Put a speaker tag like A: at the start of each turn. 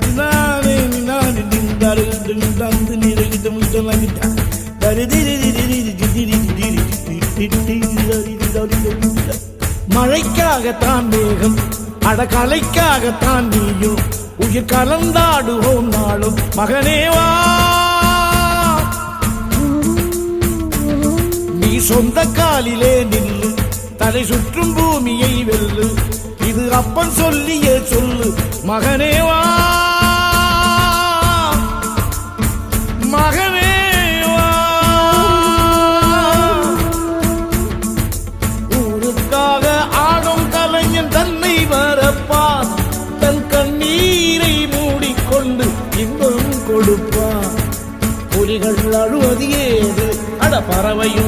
A: தருநானே நான் நின்றாரு தந்து நிறைகிட்ட முத்தலாகிட்டா மழைக்காகத்தான் வேகம் அடகலைக்காகத்தான் நீயும் உயிர் கலந்தாடுவோம் நாளும் மகனேவா நீ சொந்த காலிலே நில்லு தலை சுற்றும் பூமியை வெல்லு இது அப்பன் சொல்லிய சொல்லு மகனேவா இன்பம் அழுவது ஏது அட பறவையும்